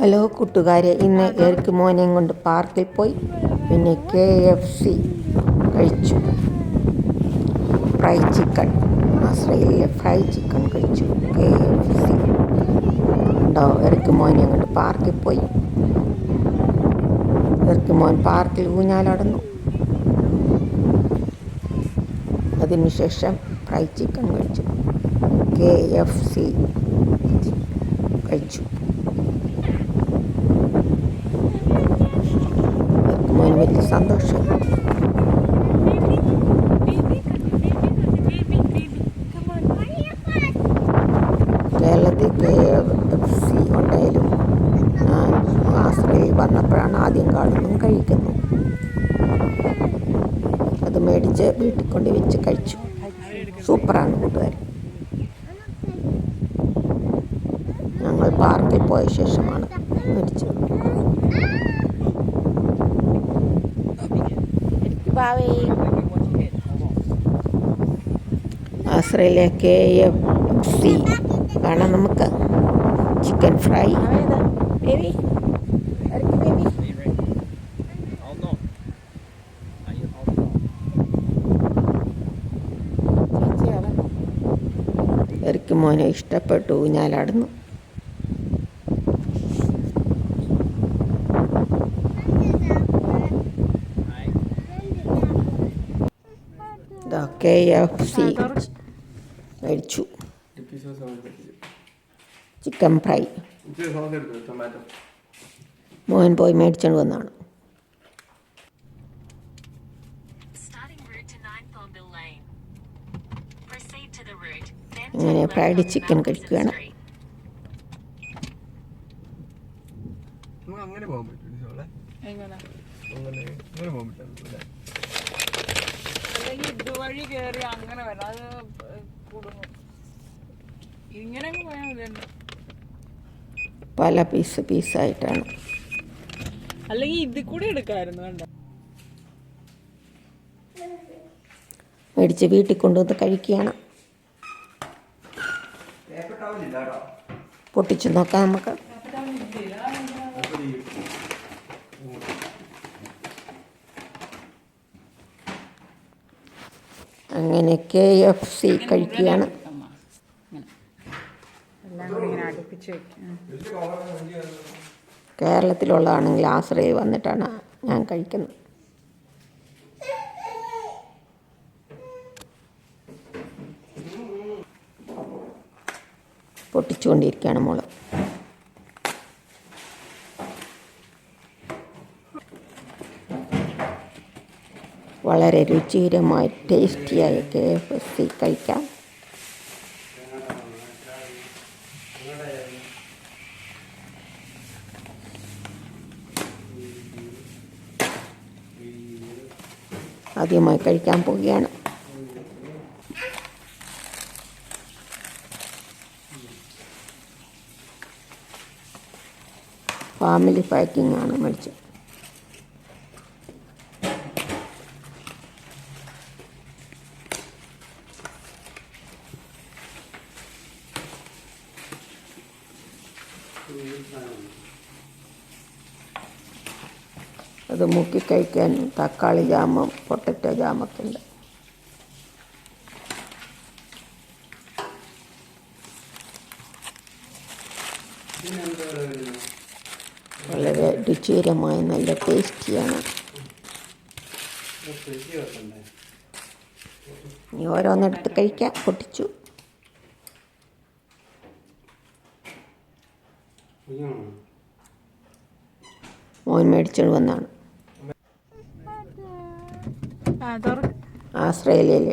Hello കൂട്ടുകാരെ ഇന്ന് Eric മോനെയും കൊണ്ട് പാർക്കിൽ പോയി. പിന്നെ കെ എഫ് സി കഴിച്ചു. ഫ്രൈ ചിക്കൻ ആശ്രയിലെ ഫ്രൈ ചിക്കൻ കഴിച്ചു. K F C. ഉണ്ടോ എറിക്ക് മോനെയും കൊണ്ട് പാർക്കിൽ പോയി. എറിക്ക് മോൻ പാർക്കിൽ ഊഞ്ഞാലടന്നു അതിനുശേഷം ഫ്രൈ ചിക്കൻ കഴിച്ചു. കെ എഫ് സി കഴിച്ചു മോന് വലിയ സന്തോഷം. കേരളത്തിൽ കെ എഫ് സി ഉണ്ടായാലും ആശ്രയിൽ വന്നപ്പോഴാണ് ആദ്യം കാണുന്നതും കഴിക്കുന്നു അത് മേടിച്ച് വീട്ടിൽ കൊണ്ട് വെച്ച് കഴിച്ചു. സൂപ്പറാണ് കൂട്ടുകാർ. ഞങ്ങൾ പാർക്കിൽ പോയ ശേഷമാണ് മേടിച്ചത് ആശ്രയിലെ കെ എഫ് സി കാണാം നമുക്ക് ചിക്കൻ ഫ്രൈ? എറിക്ക് മോനെ ഇഷ്ടപ്പെട്ടു ഊഞ്ഞാലാടുന്നു കെ എഫ് സി. മേടിച്ചു ചിക്കൻ ഫ്രൈ. മോഹൻ പോയി മേടിച്ചുകൊണ്ട് വന്നാണ് ഇങ്ങനെ ഫ്രൈഡ് ചിക്കൻ കഴിക്കുകയാണ് നമുക്ക് അങ്ങനെ പോകാൻ പറ്റും അങ്ങനെ അങ്ങനെ പോകാൻ പറ്റും അല്ലെങ്കിൽ കേറി കയറി അങ്ങനെ വരാം. അത് കുടുങ്ങും ഇങ്ങനെ പോയാൽ പല പീസ് പീസായിട്ടാണ്. അല്ലെങ്കിൽ ഇതിൽ കൂടെ എടുക്കാമായിരുന്നു വേണ്ട മേടിച്ച് വീട്ടിൽ കൊണ്ടുവന്ന് കഴിക്കുകയാണ്. പൊട്ടിച്ചു നോക്കാം നമുക്ക്. അങ്ങനെ കെ എഫ് സി കഴിക്കുകയാണ്. കേരളത്തിലുള്ളതാണെങ്കിൽ ആശ്രയി വന്നിട്ടാണ് ഞാൻ കഴിക്കുന്നത്. പൊട്ടിച്ചുകൊണ്ടിരിക്കുകയാണ് മോൾ. വളരെ രുചികരമായി ടേസ്റ്റിയായ കെ എഫ് എസ് സി കഴിക്കാം. ആദ്യമായി കഴിക്കാൻ പോവുകയാണ്. ഫാമിലി പാക്കിംഗ് ആണ് മേടിച്ചത് അത് മുക്കി കഴിക്കാൻ തക്കാളി ജാമം പൊട്ടറ്റോ ജാമൊക്കെ ഉണ്ട്. വളരെ രുചികരമായ നല്ല ടേസ്റ്റിയാണ്. ഇനി ഓരോന്നെടുത്ത് കഴിക്കാം പൊട്ടിച്ചു. മോൻ മേടിച്ചോണ്ട് വന്നാണ്. ആസ്ട്രേലിയയിൽ